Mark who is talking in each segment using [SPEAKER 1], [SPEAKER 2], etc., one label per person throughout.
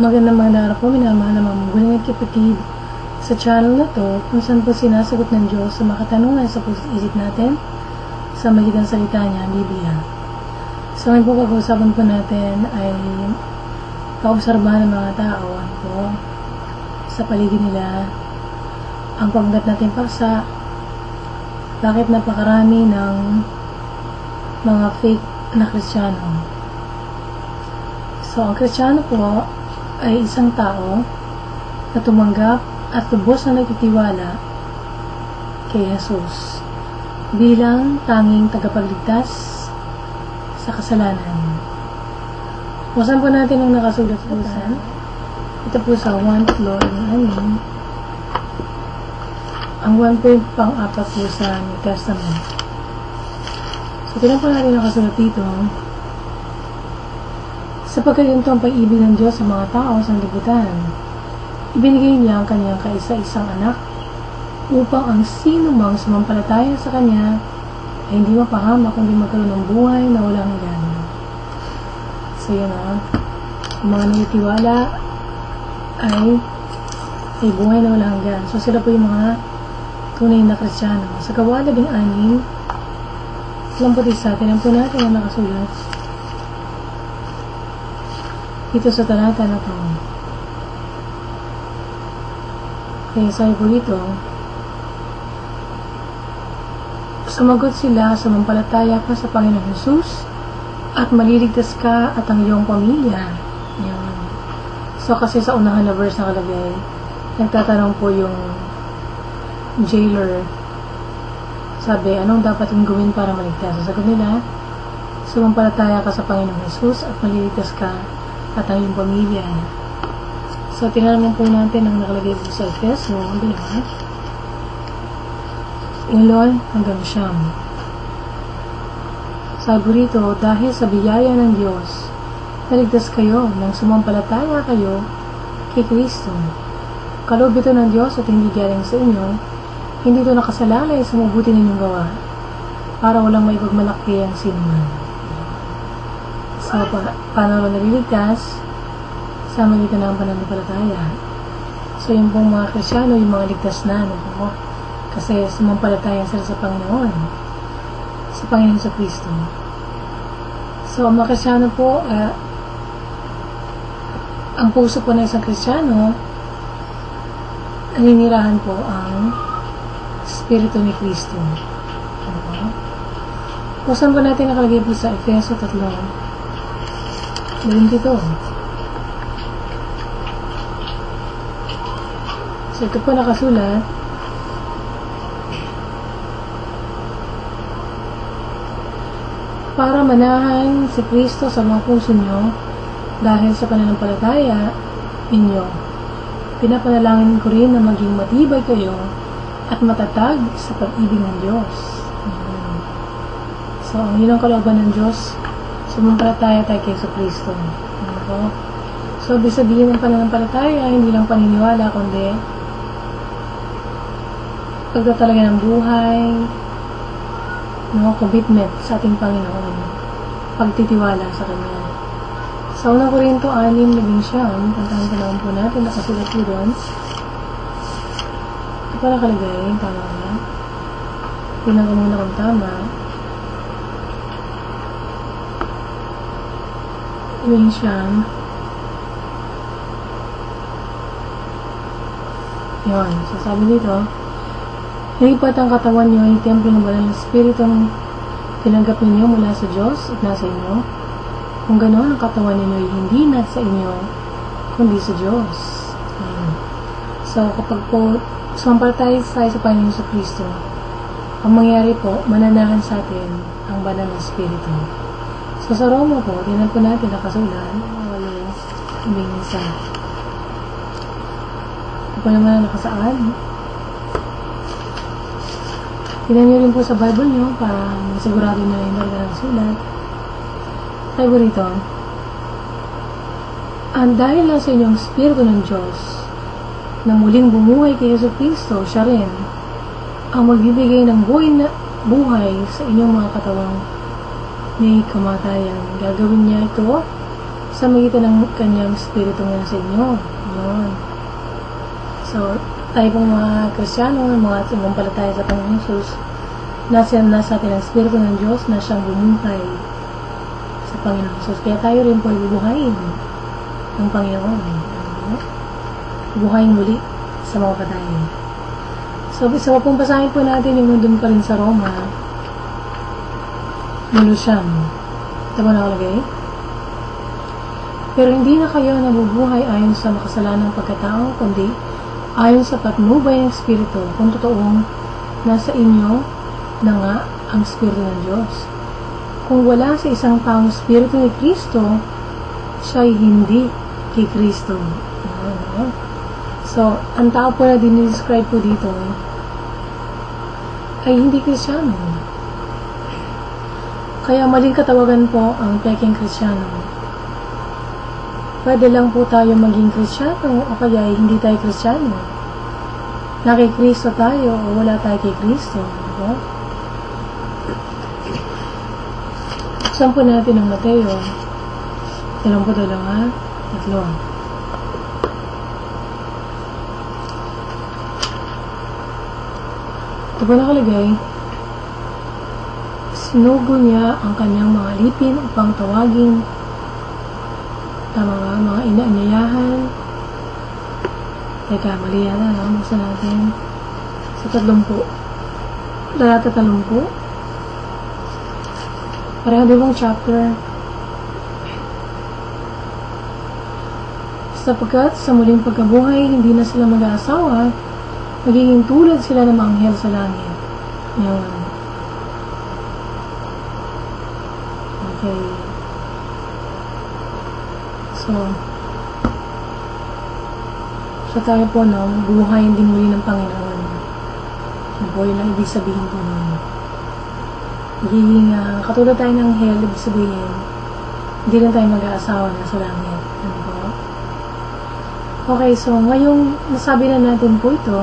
[SPEAKER 1] Magandang magandang araw po, minamahal na mga magulang at kapatid. Sa channel na to, kung saan po sinasagot ng Diyos sa mga katanungan sa puso't isip natin sa magitan salita niya, ang Biblia. So ngayon po pag-uusapan po natin ay kaobserbahan ng mga tao ano po, sa paligid nila ang paggat natin paksa bakit napakarami ng mga fake na kristyano. So, ang kristyano po ay isang tao na tumanggap at lubos na nagtitiwala kay Jesus bilang tanging tagapagligtas sa kasalanan. Bukasan po natin ang nakasulat sa busan. Ito po sa 1 Lord ng amin. Ang 1 po yung pang-apat po sa New Testament. So, tinan po natin nakasulat dito. Sapagkat ito ang pag-ibig ng Diyos sa mga tao sa libutan. Ibinigay niya ang kanyang kaisa-isang anak upang ang sino mang sumampalataya sa kanya ay hindi mapahama kundi magkaroon ng buhay na walang hanggan. So yun ah, ang mga nagtitiwala ay ay buhay na walang hanggan. So sila po yung mga tunay na kristyano. Sa ding anin, lang po sa atin, ang po natin ang nakasulat dito sa talata na to. Kaya sabi po dito, Sumagot sila, sumampalataya ka sa Panginoong Jesus at maliligtas ka at ang iyong pamilya. Yan. So, kasi sa unahan na verse nakalagay, nagtatanong po yung jailer, sabi, anong dapat yung gawin para maligtas? Sagot nila, sumampalataya ka sa Panginoong Jesus at maliligtas ka at ang iyong pamilya. So, tinanong po natin ang nakalagay po sa Efeso, ang bilang, Ilon hanggang siyam. Sabi rito, dahil sa biyaya ng Diyos, naligtas kayo nang sumampalataya kayo kay Kristo. Kaloob ito ng Diyos at hindi galing sa inyo, hindi ito nakasalalay sa mabuti ninyong gawa, para walang may pagmalaki ang sinuman. So, pa paano naliligtas? Sa magitan ng pananampalataya. So, yung pong mga Krisyano, yung mga ligtas na, po, kasi sumampalataya sila sa Panginoon. Sa Panginoon sa Kristo. So, ang mga Krisyano po, uh, ang puso po ng isang Krisyano, naninirahan po ang Espiritu ni Kristo. Ano po? Kung saan po natin nakalagay po sa Efeso 3, 22. So, ito po nakasulat, para manahan si Kristo sa mga puso nyo dahil sa pananampalataya ninyo. Pinapanalangin ko rin na maging matibay kayo at matatag sa pag-ibig ng Diyos. So, yun ang kalooban ng Diyos, sumampalataya tayo kay Kristo. Ano So, ibig sabihin ng pananampalataya, hindi lang paniniwala, kundi pagtatalaga ng buhay, no, commitment sa ating Panginoon. Pagtitiwala sa Kanya. Sa unang Korinto 6, naging siyam, tantahan pa naman po natin, nakasulat po doon. Ito pa nakalagay, tama ba? Tingnan ko tama. Naging siyam. Yun, so sabi dito, Hinipat ang katawan niyo ay templo ng banal na Espiritu ang tinanggap ninyo mula sa Diyos at nasa inyo. Kung ganoon, ang katawan ninyo ay hindi nasa inyo, kundi sa Diyos. Ayan. So, kapag po sumampalatay tayo sa Panginoon sa Kristo, ang mangyari po, mananahan sa atin ang banal na Espiritu. So, sa Roma po, tinan po natin nakasulat, walo, hindi isa. Ito po naman nakasaad, Tignan nyo rin po sa Bible nyo para masigurado na yung talaga ng sulat. Sabi rito, ang dahil lang sa inyong Espiritu ng Diyos na muling bumuhay kay Yesu Cristo, siya rin ang magbibigay ng buhay, na, buhay sa inyong mga katawang may kamatayan. Gagawin niya ito sa magitan ng kanyang spirito ngayon sa inyo. Yun. So, tayo pong mga Krisyano, mga sumampalataya sa Panginoon Jesus, nasa, nasa atin ang spirito ng Diyos na siyang bumuhay sa Panginoon Jesus. Kaya tayo rin po ay bubuhayin ng Panginoon. Buhayin muli sa mga patay. So, isa pa pong basahin po natin yung nandun pa rin sa Roma. Siyam. Ito mo nakalagay? Pero hindi na kayo nabubuhay ayon sa makasalanang pagkatao, kundi ayon sa patnubay ng Espiritu, kung totoong nasa inyo na nga ang Espiritu ng Diyos. Kung wala sa isang taong Espiritu ni Kristo, siya ay hindi kay Kristo. So, ang tao po na dinidescribe po dito ay hindi Krisyano. Kaya maling katawagan po ang peking Krisyano. Pwede lang po tayo maging Krisyano o kaya ay hindi tayo Krisyano. Na Kristo tayo o wala tayo kay Kristo. Diba? Saan po natin ang Mateo? Ilan po dalawa? Tatlo. Ito po nakalagay, sinugo niya ang kanyang mga lipin upang tawagin tama nga, mga inaanyayahan. Teka, mali yata, no? Basta natin. Sa tatlumpu. Talata talumpu. Pareho din bang chapter? Sapagkat sa muling pagkabuhay, hindi na sila mag-aasawa, magiging tulad sila ng mga anghel sa langit. Yun. Okay. So, so tayo po, no, buhayin din muli ng Panginoon. Ano po yun ang ibig sabihin po nun. Magiging, uh, katulad tayo ng hell, ibig sabihin, hindi lang tayo mag-aasawa na sa langit. Ano po? Okay, so ngayong nasabi na natin po ito,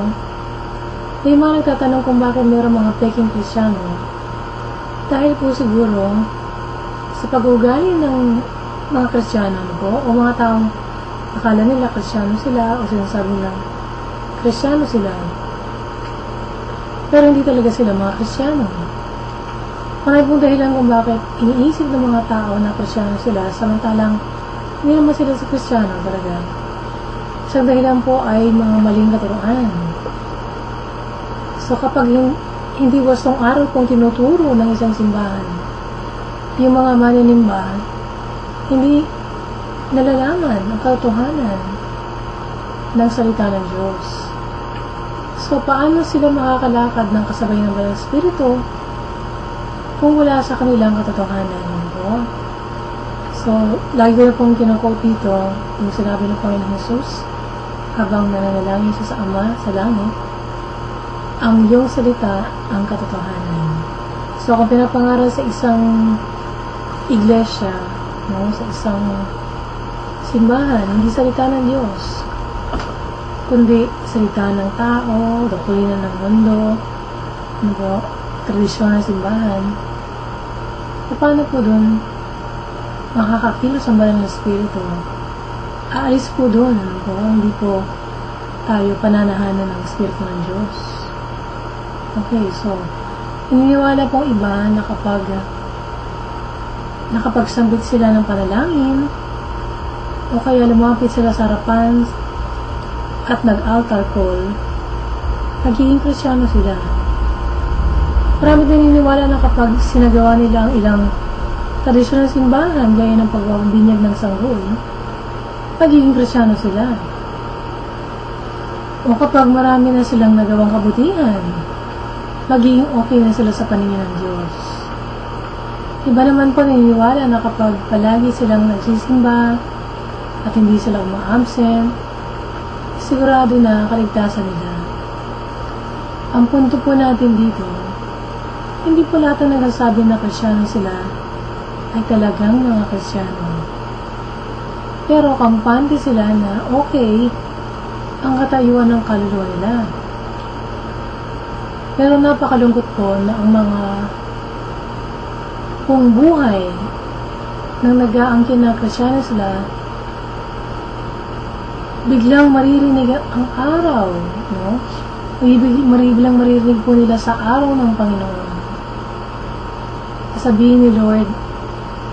[SPEAKER 1] may mga nagtatanong kung bakit mayroong mga peking krisyano. Dahil po siguro, sa pag-ugali ng mga krisyano ano po, o mga taong akala nila krisyano sila, o sinasabi nilang krisyano sila. Pero hindi talaga sila mga krisyano. Marami pong dahilan kung bakit iniisip ng mga tao na krisyano sila, samantalang hindi naman sila sa krisyano talaga. Isang dahilan po ay mga maling katuruan. So kapag yung, hindi wastong araw pong tinuturo ng isang simbahan, yung mga maninimba, hindi nalalaman ang katotohanan ng salita ng Diyos. So, paano sila makakalakad ng kasabay ng Banal Espiritu kung wala sa kanilang katotohanan? No? So, lagi ko na pong kinakot dito yung sinabi ng Panginoon Jesus habang nananalangin siya sa Ama sa langit, ang iyong salita ang katotohanan. So, kung pinapangaral sa isang iglesia, no, sa isang simbahan, hindi salita ng Diyos, kundi salita ng tao, doktrina ng mundo, ano po, tradisyon ng simbahan. E paano po dun makakakilos ang banal ng Espiritu? Aalis po dun, ano po, hindi po tayo pananahanan ng Espiritu ng Diyos. Okay, so, Naniniwala pong iba na kapag nakapagsambit sila ng panalangin o kaya lumapit sila sa harapan at nag-altar call, nagiging krisyano sila. Marami din naniniwala na kapag sinagawa nila ang ilang tradisyon ng simbahan gaya ng pagbabinyag ng sanggol, nagiging krisyano sila. O kapag marami na silang nagawang kabutihan, magiging okay na sila sa paningin ng Diyos. Iba naman po naniniwala na kapag palagi silang nagsisimba at hindi sila uma-absent, sigurado na kaligtasan nila. Ang punto po natin dito, hindi po lahat na nagsasabi na krisyano sila ay talagang mga krisyano. Pero kampante sila na okay ang katayuan ng kaluluwa nila. Pero napakalungkot po na ang mga kung buhay nang nag-aangkin na krisyano sila, biglang maririnig ang araw, no? Biglang maririnig po nila sa araw ng Panginoon. Sabihin ni Lord,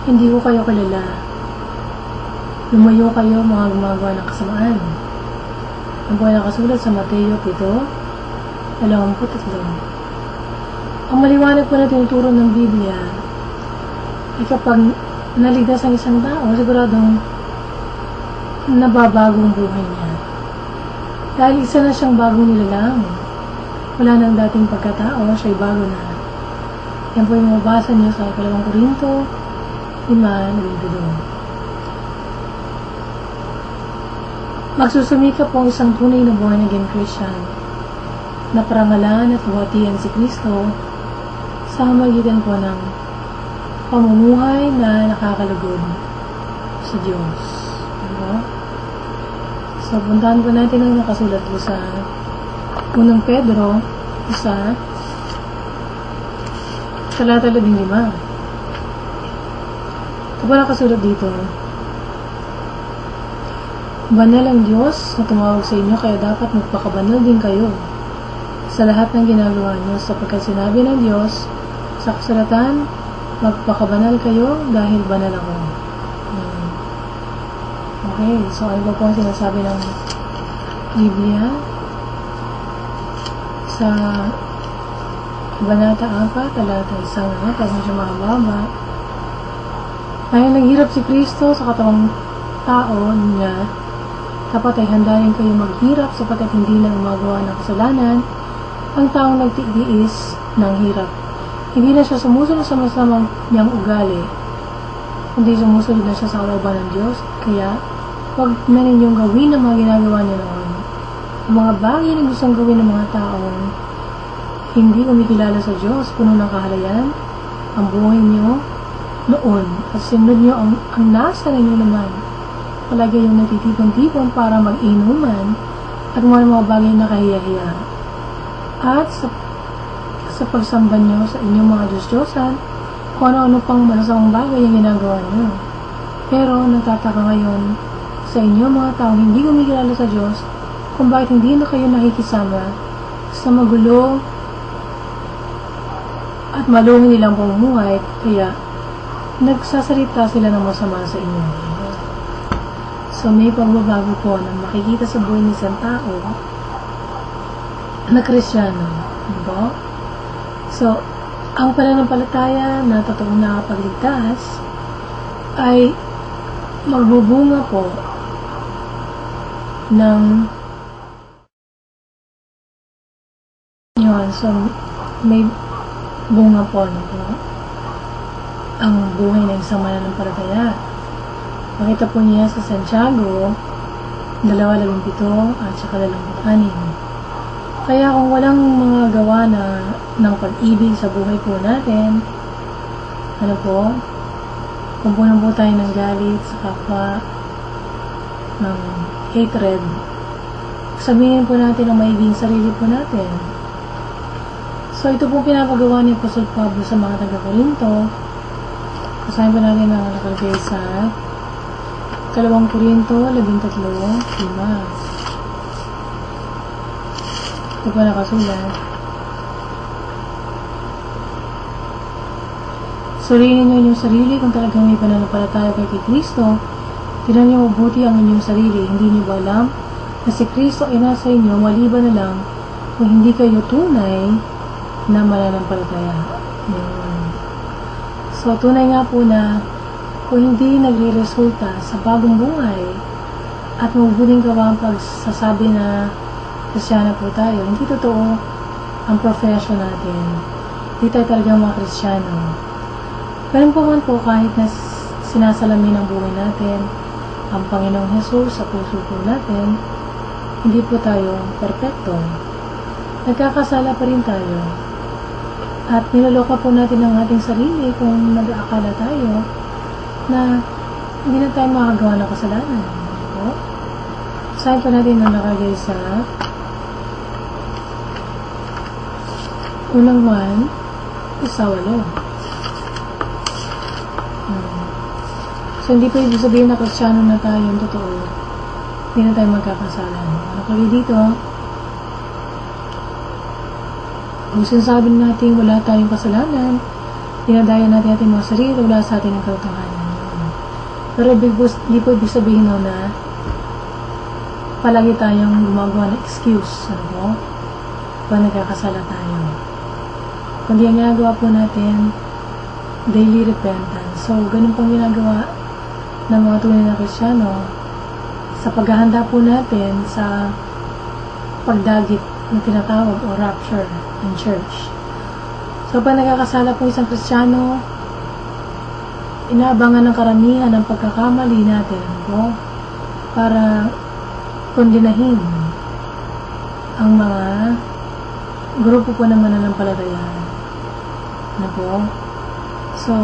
[SPEAKER 1] hindi ko kayo kilala. Lumayo kayo mga gumagawa ng kasamaan. Ang po nakasulat sa Mateo 7, 23. Ang maliwanag po na tinuturo ng Biblia ay kapag naligtas ang isang tao, siguradong nababago ang buhay niya. Dahil isa na siyang bagong nilalang. Wala nang dating pagkatao, siya'y bago na. Yan po yung mabasa niyo sa ikalawang Korinto, 5, 22. Magsusumika po ang isang tunay na born again Christian na parangalan at buhatian si Kristo sa magitan po ng pamumuhay na nakakalugod sa Diyos. Diba? So, puntahan po natin ang nakasulat po sa unang Pedro, isa, talata labing lima. Ito po nakasulat dito. Banal ang Diyos na tumawag sa inyo, kaya dapat magpakabanal din kayo sa lahat ng ginagawa niyo sapagkat sinabi ng Diyos sa kasulatan, magpakabanal kayo dahil banal ako. Okay, so ano po ang sinasabi ng Biblia sa Banata 4, talata 1 nga, pag medyo mahaba. Dahil naghirap si Kristo sa katawang tao niya, dapat ay handarin kayo maghirap sapagkat hindi na gumagawa ng kasalanan ang taong nagtiis ng hirap. Hindi na siya sumusunod sa masamang niyang ugali, kundi sumusunod na siya sa kalooban ng Diyos. Kaya, huwag na ninyong gawin ang mga ginagawa niya noon. Ang mga bagay na gustong gawin ng mga taong hindi kumikilala sa Diyos, puno ng kahalayan, ang buhay niyo noon at sinunod niyo ang, ang nasa ninyo naman. Palagi yung nagtitipon-tipon para mag-inuman at mga mga bagay na kahiya-hiya. At sa, sa pagsamba niyo sa inyong mga Diyos-Diyosan, kung ano-ano pang masamang bagay yung ginagawa niyo. Pero nagtataka ngayon sa inyo mga taong hindi kumikilala sa Diyos kung bakit hindi na kayo nakikisama sa magulo at malungin nilang pamumuhay kaya nagsasalita sila ng masama sa inyo. So may pagbabago po na makikita sa buhay ni isang tao na kristyano. Diba? So, ang pananampalataya na totoong nakapagligtas ay magbubunga po ng yun. So, may bunga po no, po ang buhay ng isang mananampalataya. Makita po niya sa Santiago, 2.17 at saka 26. Kaya kung walang mga gawa na ng pag-ibig sa buhay po natin, ano po, kung punan po tayo ng galit sa kapwa, ng hatred, sabihin po natin ang maiging sarili po natin. So, ito po pinapagawa ni Apostol Pablo sa mga taga-Korinto. Kasahin po natin ang nakalagay sa Kalawang Korinto, 13, 5. Ito po nakasulat. Suriin ninyo inyong sarili kung talagang may pananampalataya kay Kristo. Tinan niyo mabuti ang inyong sarili. Hindi niyo ba alam na si Kristo ay nasa inyo maliban na lang kung hindi kayo tunay na mananampalataya. Yun. So, tunay nga po na kung hindi nagre-resulta sa bagong buhay at mabuting gawa ang pagsasabi na Krisyano po tayo, hindi totoo ang profession natin. Hindi tayo talagang mga Krisyano. Ganun po man po kahit na sinasalamin ang buhay natin, ang Panginoong Jesus sa puso po natin, hindi po tayo perpekto. Nagkakasala pa rin tayo. At niloloko po natin ang ating sarili kung nag-aakala tayo na hindi na tayo makagawa ng kasalanan. Po? Saan po natin na nakalagay sa unang 1 sa 8. So, hindi po ibig sabihin na kristyano na tayo yung totoo. Hindi na tayo magkakasalan. Ano kami dito? Kung sinasabi natin wala tayong kasalanan, dinadaya natin ating mga sarili, wala sa atin ang katotohanan. Yun. Pero hindi po ibig sabihin no na palagi tayong gumagawa ng excuse. Ano po? Kung nagkakasala tayo. Kundi ang ginagawa po natin, daily repentance. So, ganun pong ginagawa ng mga tunay na Krisyano sa paghahanda po natin sa pagdagit na tinatawag o rapture ng church. So, pag nagkakasala po isang Krisyano, inaabangan ng karamihan ng pagkakamali natin po para kondinahin ang mga grupo po ng mananampalataya. Na po? So,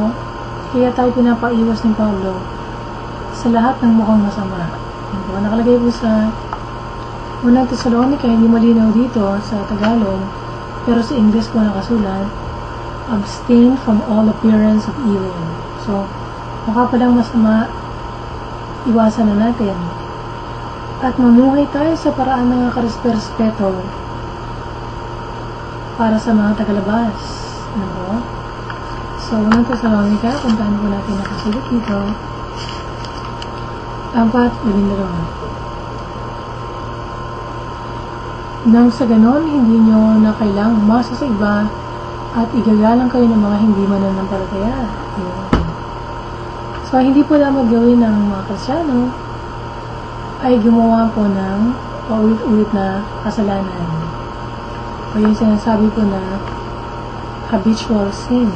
[SPEAKER 1] kaya tayo pinapaiwas ni Pablo sa lahat ng mukhang masama. Yan po, nakalagay po sa unang Thessalonica, hindi malinaw dito sa Tagalog, pero sa English po nakasulat, abstain from all appearance of evil. So, mukha palang masama, iwasan na natin. At mamuhay tayo sa paraan ng karespeto para sa mga tagalabas. Ano po? So, unang Thessalonica, puntahan po natin nakasulat dito. Apat, labing dalawa. Nang sa ganon, hindi nyo na kailang umasa sa iba at igagalang kayo ng mga hindi mananampalataya. So, hindi po lamang gawin ng mga Krisyano ay gumawa po ng paulit-ulit na kasalanan. O yung sinasabi po na habitual sin.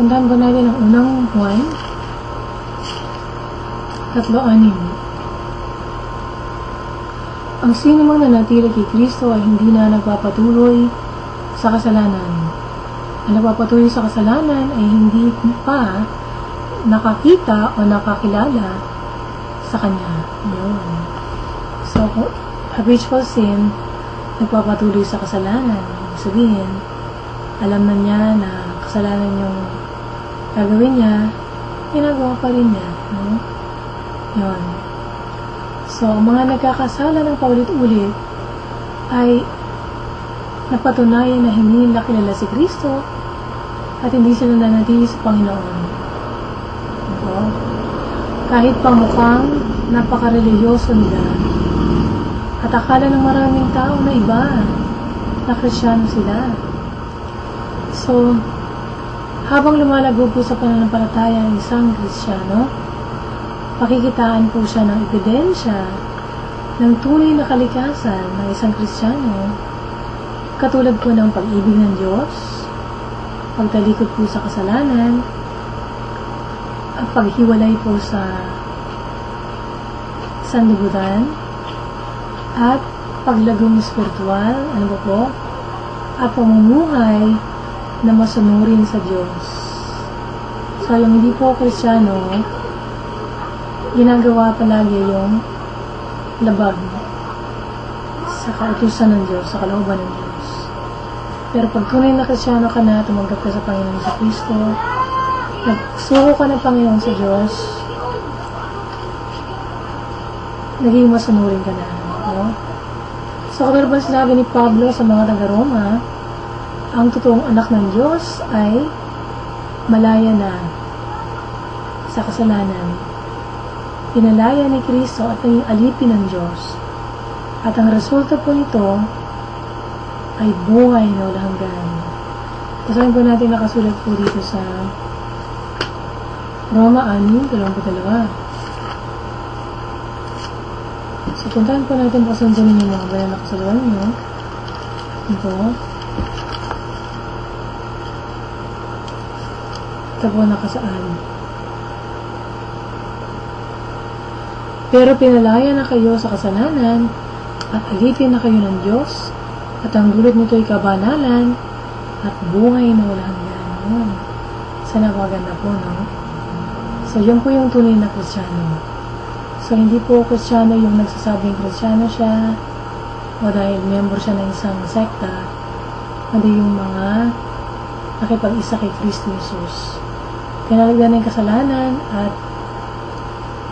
[SPEAKER 1] Puntahan po natin ang unang Juan, tatlo anim. Ang sino mang nanatili kay Kristo ay hindi na nagpapatuloy sa kasalanan. Ang nagpapatuloy sa kasalanan ay hindi pa nakakita o nakakilala sa Kanya. Yun. So, habitual sin, nagpapatuloy sa kasalanan. Ibig sabihin, alam na niya na kasalanan yung gagawin niya, ginagawa pa rin niya. No? Yun. So, mga nagkakasala ng paulit-ulit ay napatunayan na hindi nila kilala si Kristo at hindi sila nanatili sa Panginoon. Diba? Kahit pa mukhang napakareliyoso nila at akala ng maraming tao na iba na krisyano sila. So, habang lumalago po sa pananampalataya ng isang krisyano, pakikitaan po siya ng ebidensya ng tunay na kalikasan ng isang krisyano katulad po ng pag-ibig ng Diyos, pagtalikod po sa kasalanan, at paghiwalay po sa sanlibutan, at paglagong spiritual, ano ba po, at pamumuhay na masunurin sa Diyos. So, yung hindi po krisyano, ginagawa palagi yung labag sa kautusan ng Diyos, sa kalooban ng Diyos. Pero pag tunay na krisyano ka na, tumanggap ka sa Panginoon sa Kristo, nagsuko ka ng Panginoon sa Diyos, naging masunurin ka na. No? So, kapag ba sinabi ni Pablo sa mga taga-Roma, ang totoong anak ng Diyos ay malaya na sa kasalanan. Pinalaya ni Kristo at naging alipin ng Diyos. At ang resulta po nito ay buhay na walang hanggan. Basahin po natin nakasulat po dito sa Roma 6, 22. So, puntahan po natin pasundunin yung mga bayan na kasalanan nyo. Ito. Ito po nakasaan. Pero pinalaya na kayo sa kasalanan at alipin na kayo ng Diyos at ang dulot nito ay kabanalan at buhay na walang hanggan. Sana maganda po, no? So, yun po yung tunay na kristyano. So, hindi po kristyano yung nagsasabing kristyano siya o dahil member siya ng isang sekta, kundi yung mga nakipag-isa kay Kristo Jesus. Pinalagyan ng kasalanan at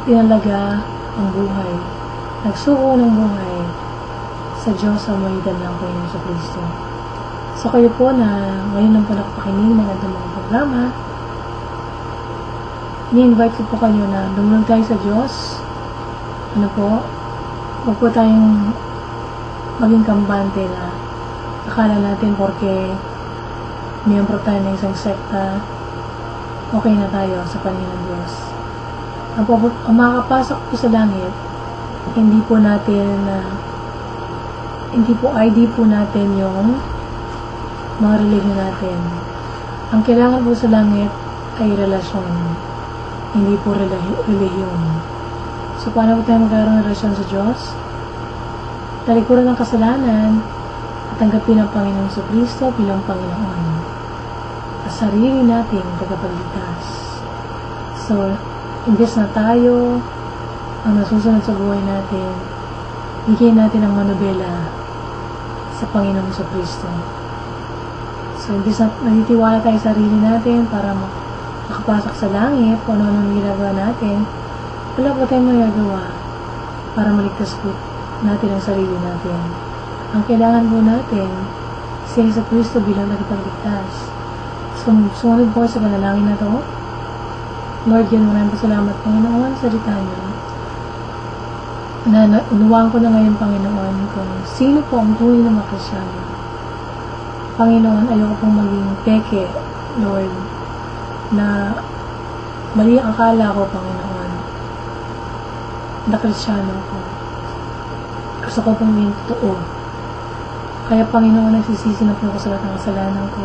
[SPEAKER 1] pinalaga ang buhay, nagsuko ng buhay sa Diyos sa mahitan ng Panginoon sa Kristo. So kayo po na ngayon lang po nakapakinig ng ating mga programa, ni-invite ko po kayo na lumunod tayo sa Diyos. Ano po? Huwag po tayong maging kampante na akala natin porque miyembro tayo ng isang sekta, okay na tayo sa paningin ng Diyos. Ang, makakapasok po sa langit, hindi po natin na uh, hindi po ID po natin yung mga religion natin. Ang kailangan po sa langit ay relasyon, hindi po religion. So, paano po tayo magkaroon ng relasyon sa Diyos? Talikuran ng kasalanan at tanggapin ang Panginoon sa Kristo bilang Panginoon. At sarili nating tagapagligtas. So, imbes na tayo ang nasusunod sa buhay natin, bigyan natin ang manubela sa Panginoon sa Kristo. So, imbis na nagtitiwala tayo sa sarili natin para makapasok sa langit, kung ano ang ginagawa natin, wala pa tayong magagawa para maligtas po natin ang sarili natin. Ang kailangan po natin, siya sa Kristo bilang nagpagligtas. So, sumunod po sa panalangin na to. Lord, yan maraming pasalamat Panginoon sa salita niyo na, unuwaan ko na ngayon, Panginoon, kung sino po ang tunay na makrisyano. Panginoon, ayoko pong maging peke, Lord, na mali ang akala ko, Panginoon, na krisyano ko. Gusto ko pong maging totoo. Kaya, Panginoon, nagsisisi na po ako sa lahat ng kasalanan ko.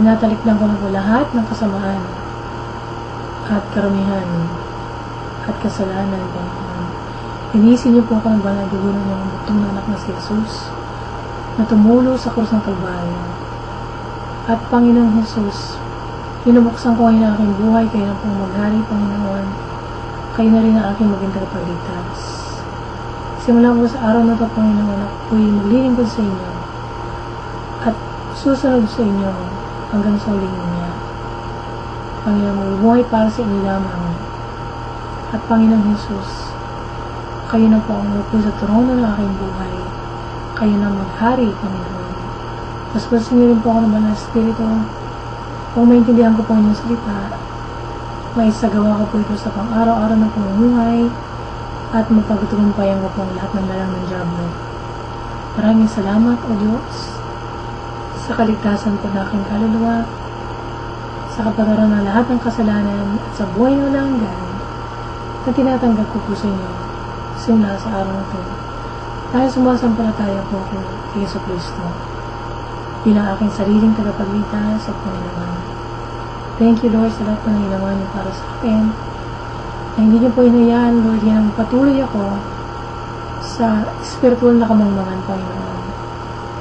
[SPEAKER 1] Tinatalik lang ko na po lahat ng kasamaan at karamihan at kasalanan, Panginoon. Inisin niyo po ako ng dugo ng iyong butong na anak na si Jesus na tumulo sa krus ng Kalbaryo. At Panginoong Jesus, pinubuksan ko ngayon ang aking buhay, kayo na pong maghari, Panginoon. Kayo na rin ang aking maging tagapagligtas. Simula po sa araw na ito, Panginoon, ako po'y maglilingkod sa inyo at susunod sa inyo hanggang sa uling Panginoon, buhay para sa inyo lamang. At Panginoong Jesus, kayo na po ang upo sa trono ng aking buhay. Kayo na maghari, Panginoon. Gusto niyo rin po ako naman ng Espiritu. Kung maintindihan ko po inyong salita, may isagawa ko po ito sa pang-araw-araw na pamumuhay at mapagtutumpayan ko po ang lahat ng lalang ng Diablo. Maraming salamat, O Diyos, sa kaligtasan po ng aking kaluluwa, sa kapataran ng lahat ng kasalanan at sa buhay na walang na tinatanggap ko po sa inyo simula sa araw na ito. Dahil sumasampalataya po ako kay Yeso Kristo bilang aking sariling tagapagligtas at Panginoon. Thank you, Lord, sa lahat ng ginawa niyo para sa akin. Na hindi niyo po hinayaan, Lord, yan ang patuloy ako sa spiritual na kamangmangan, Panginoon.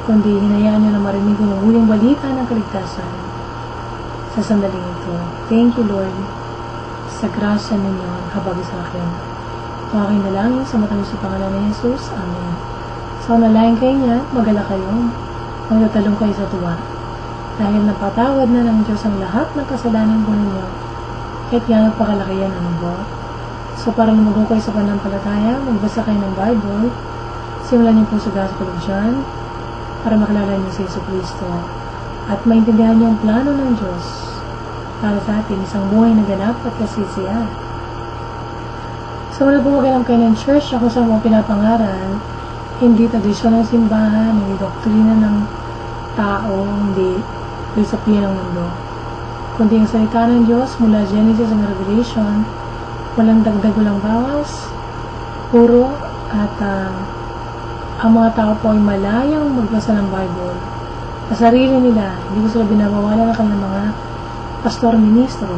[SPEAKER 1] Kundi hinayaan niyo na marinig ko ng uyang balita ng kaligtasan sa sandaling ito. Thank you, Lord, sa grasya ninyo ang habag sa akin. Ang aking dalangin sa matamis sa pangalan ni Jesus. Amen. So, nalayan kayo niya, magala kayo, magtatalong kayo sa tuwa. Dahil napatawad na ng Diyos ang lahat ng kasalanan po ninyo, kahit yan ang pakalakayan ng po. So, para lumago kayo sa panampalataya, magbasa kayo ng Bible, simulan niyo po sa Gospel of John, para makilala niyo si Yesu Cristo, at maintindihan niyo ang plano ng Diyos para sa atin, isang buhay na ganap at kasisiyan. So, wala bumaganap kayo ng church na kung saan mo pinapangaral, hindi tradisyon ng simbahan, hindi doktrina ng tao, hindi filosofiya ng mundo. Kundi ang salita ng Diyos mula Genesis hanggang Revelation, walang dagdag, walang bawas, puro at uh, ang mga tao po ay malayang magbasa ng Bible sa sarili nila, hindi ko sila binabawalan ng kanilang mga pastor ministro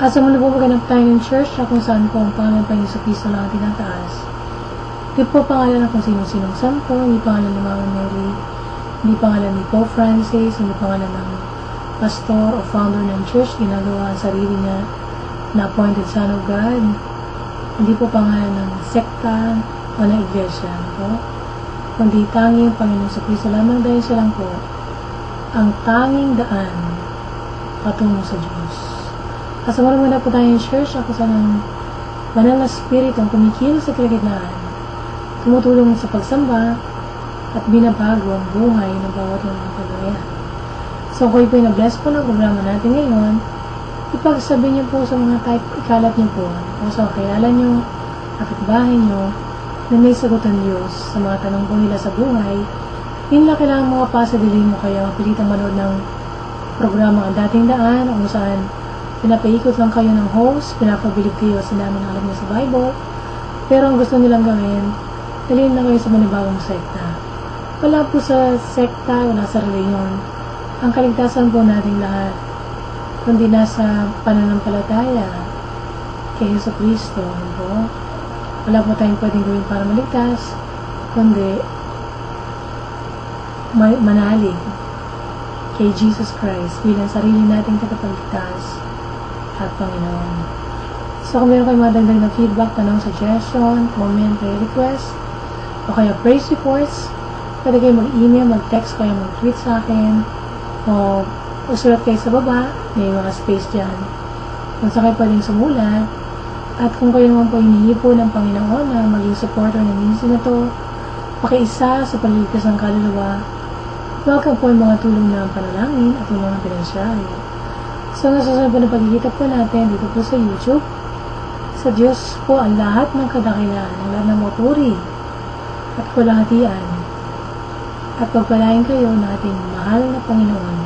[SPEAKER 1] at sa mula po maganap tayo ng church na kung saan po ang pangalan pa sa Kristo lang ang tinataas. Hindi po pangalan ng kung sino-sinong santo, hindi pangalan ni Mama Mary, hindi pangalan ni Pope Francis, hindi pangalan ng pastor o founder ng church, ginagawa ang sarili niya na appointed son of God. Hindi po pangalan ng sekta o ng iglesia. Po. Kundi tanging Panginoon sa Kristo lamang dahil siya lang po ang tanging daan patungo sa Diyos. Kasama muna po tayo church ako sa ng banal na spirit ang kumikilos sa kalagitnaan, tumutulong sa pagsamba at binabago ang buhay ng bawat mga kagayan. So, kayo po yung na-bless po ng programa natin ngayon, ipagsabi niyo po sa mga type, ikalat niyo po, o sa kakilala niyo, kapitbahay niyo, na may sagutan Diyos sa mga tanong po nila sa buhay, yun lang kailangan mga pasadilin mo kaya mapilitang manood ng programa ang dating daan kung saan pinapaikot lang kayo ng host, pinapabilig kayo sa dami ng alam niyo sa Bible, pero ang gusto nilang gawin, dalhin lang kayo sa manibawang sekta. Wala po sa sekta, wala sa reliyon. Ang kaligtasan po nating lahat, kundi nasa pananampalataya kay Yeso Kristo, ano po? Wala po tayong pwedeng gawin para maligtas, kundi ma- manalig kay Jesus Christ bilang sarili nating tagapagligtas at Panginoon. So kung meron kayong mga na feedback, tanong, suggestion, comment, request, o kaya praise reports, pwede kayo mag-email, mag-text, kaya mag-tweet sa akin, o usulat kayo sa baba, may mga space dyan. Kung saan kayo pwedeng sumulat, at kung kayo naman po inihipo ng Panginoon na maging supporter ng ministry na to, pakiisa sa paligtas ng kaluluwa, welcome po yung mga tulong ng panalangin at tulong ng pinansyari. So, nasusunod po na pagkikita po natin dito po sa YouTube. Sa Diyos po ang lahat ng kadakilaan, ang lahat ng mapuri at kulahatian. At pagpalain kayo ng ating mahal na Panginoon